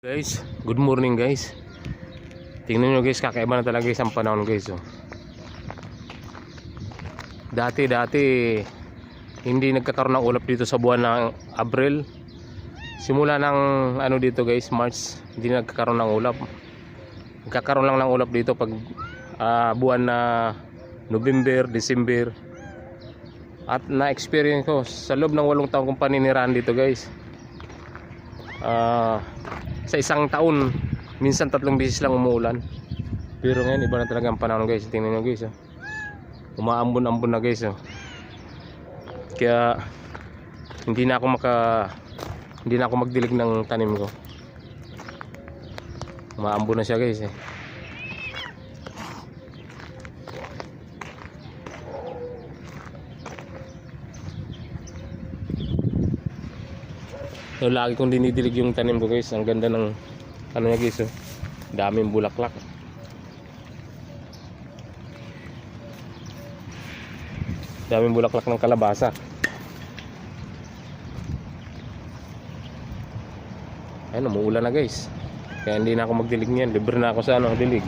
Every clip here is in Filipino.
Guys, good morning guys. Tingnan nyo guys, kakaiba na talaga guys panahon guys. Oh. Dati dati hindi nagkakaroon ng ulap dito sa buwan ng Abril. Simula ng ano dito guys, March, hindi nagkakaroon ng ulap. Nagkakaroon lang ng ulap dito pag ah, buwan na November, December. At na-experience ko sa loob ng walong taong kong paninirahan dito guys. Ah, sa isang taon minsan tatlong beses lang umuulan pero ngayon iba na talaga ang panahon guys tingnan nyo guys oh. umaambon-ambon na guys oh. kaya hindi na ako maka hindi na ako magdilig ng tanim ko umaambon na siya guys eh. So, lagi kong dinidilig yung tanim ko guys. Ang ganda ng ano niya guys. Oh. Daming bulaklak. Daming bulaklak ng kalabasa. Ayun, umuulan na guys. Kaya hindi na ako magdilig niyan. Libre na ako sa ano, dilig.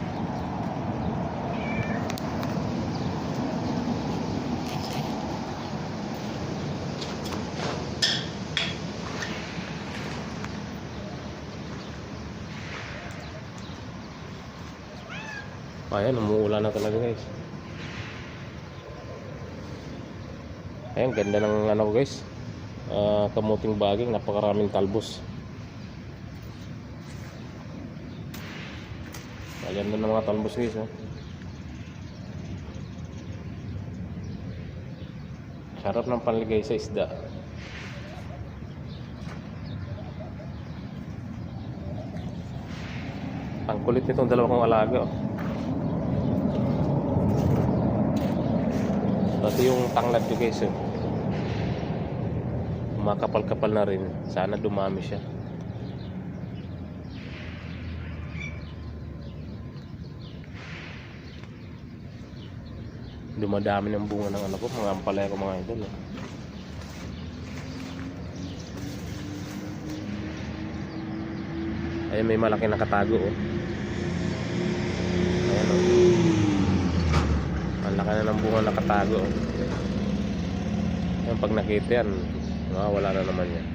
Ayan, umuulan na talaga guys. Ayan, ganda ng ano guys. Ah, kamuting baging, napakaraming talbos. Maganda ng mga talbos guys. Oh. Sarap ng panligay sa isda. Ang kulit nitong dalawa kong alaga. Oh. Pati yung tanglad ko guys. Oh. Makapal-kapal na rin. Sana dumami siya. Dumadami ng bunga ng ano ko. Mga ampalaya ko mga idol. Oh. Ayun may malaki nakatago oh. Ayan oh. Ang laki na ng bunga nakatago. Yan, pag nakita yan, wala na naman yan.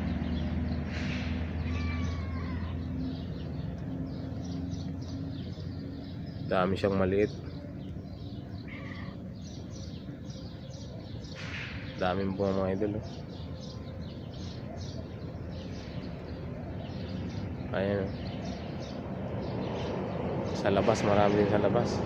Dami siyang maliit. Daming bunga mga idol. Oh. Ayan. oh. Sa labas, marami din sa labas.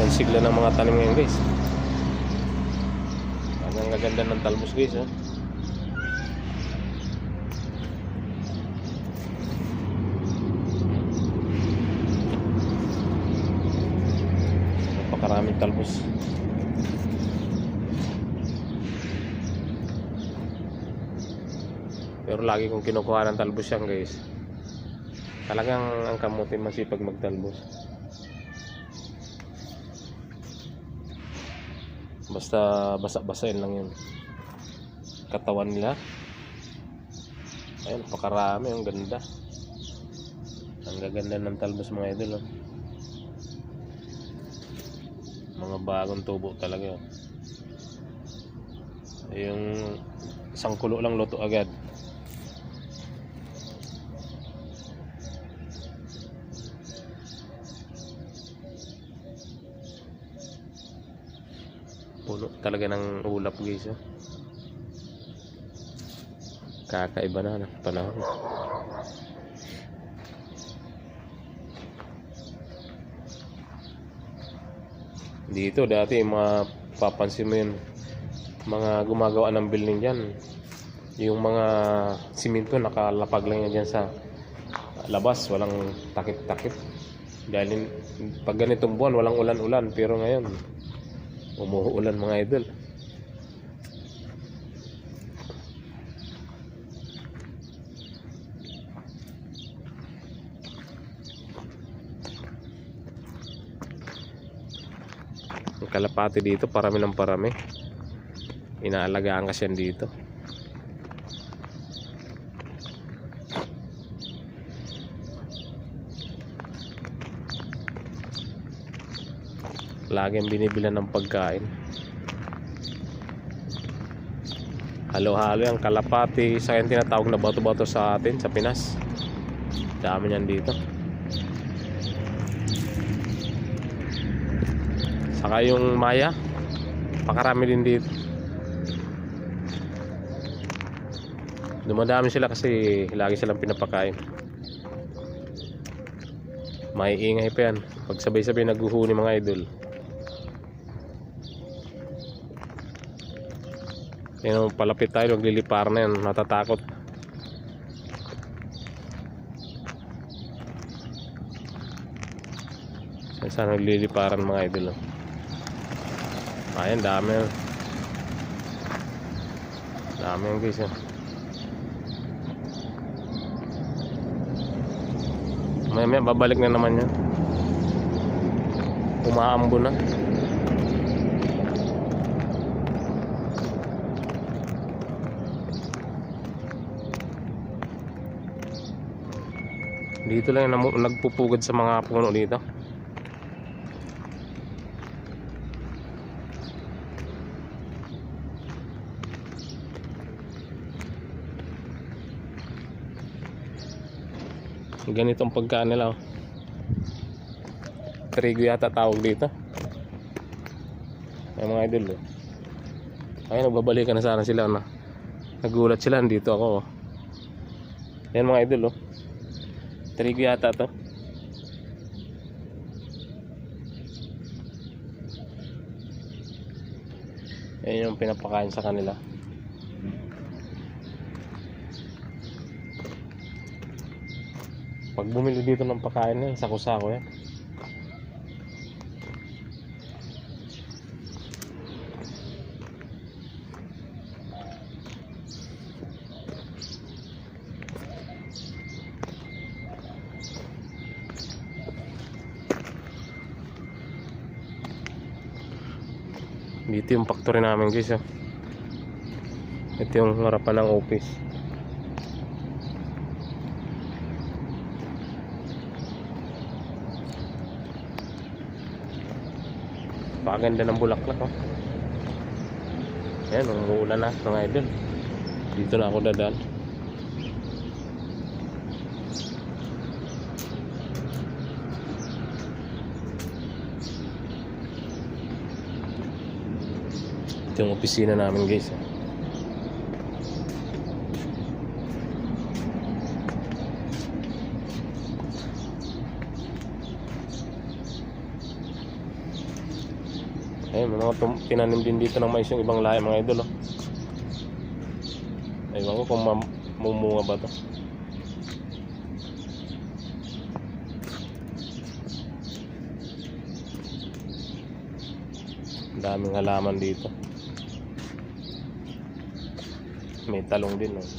Yan sigla ng mga tanim ngayon guys. Ang gaganda ng talbos guys. Oh. Napakaraming talbos. Pero lagi kong kinukuha ng talbos yan guys. Talagang ang kamuti masipag magtalbos. Basta basa-basain lang yun. Katawan nila. Ayun, pakarami. Ang ganda. Ang gaganda ng talbos mga idol. Oh. Mga bagong tubo talaga. Oh. Yung isang kulo lang luto agad. Puno talaga ng ulap guys. Oh. Kakaiba na ng panahon. Dito dati mga papansin mo yun mga gumagawa ng building dyan yung mga simento nakalapag lang yan dyan sa labas walang takip-takip dahil pag ganitong buwan walang ulan-ulan pero ngayon umuulan mga idol. Ang kalapati dito parami ng parami. Inaalagaan kasi yan dito. Laging binibilan ng pagkain. Halo-halo yung kalapati, sa yung tinatawag na bato-bato sa atin, sa Pinas. Dami niyan dito. Saka yung maya, pakarami din dito. Dumadami sila kasi lagi silang pinapakain. May ingay pa yan. Pag sabay-sabay naguhuni mga idol. Yan palapit tayo, naglilipar na yan, natatakot. Saan saan nagliliparan mga idol. oh. Ayan, dami. oh. Dami yan guys. oh. Maya maya babalik na naman yan. Umaambo na. Dito lang nagpupugad sa mga puno dito. Ganito ang pagkaan nila. Oh. Trigo yata tawag dito. Ay mga idol. Oh. Ay nagbabalikan na sana sila na. Nagulat sila dito ako. Oh. Yan mga idol oh. Trigo yata to. Yan yung pinapakain sa kanila. Pag bumili dito ng pagkain sako-sako yan. Dito yung factory namin guys. Oh. Ito yung harapan ng office. Paganda ng bulaklak oh. Ayan, umuulan na mga idol. Dito na ako dadaan. Ito yung opisina namin guys. oh. Ayun, may mga tinanim din dito ng mais yung ibang lahi mga idol. Oh. Ewan ko kung mam- mumunga ba to. Daming halaman dito. May talong din. Oh.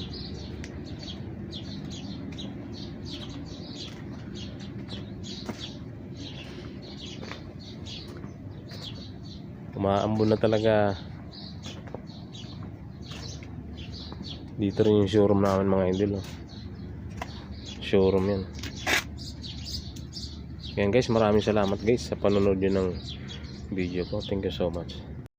Umaambon na talaga. Dito rin yung showroom namin mga idol. Showroom yan. Yan guys, maraming salamat guys sa panonood nyo ng video ko. Thank you so much.